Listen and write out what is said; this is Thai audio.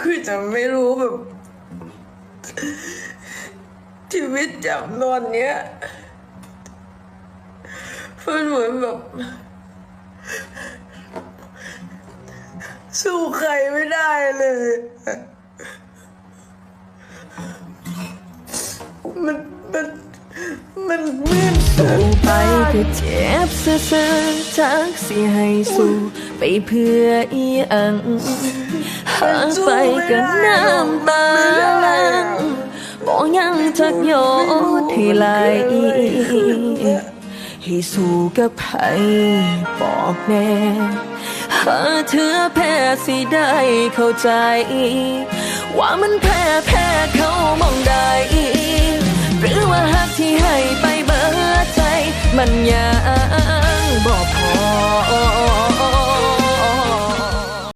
คือจะไม่รู้แบบ ชีวิตจำนอนเนี้ยมันเหมือนแบบ สู้ใครไม่ได้เลย มันมันมันมืดสู้ไปก็เจ็บซื่อจักสิให้สู้ ไปเพื่ออีอังหากไปก็น้ำตาลังบอกยังจักโยดให้ไหลให้สู้กับไผบอกแน่หาเธอแพ้สิได้เข้าใจ ว่ามันแพ้แพ้เขามองได้หรือว่าหักที่ให้ไปเบิดใจมันยังบอก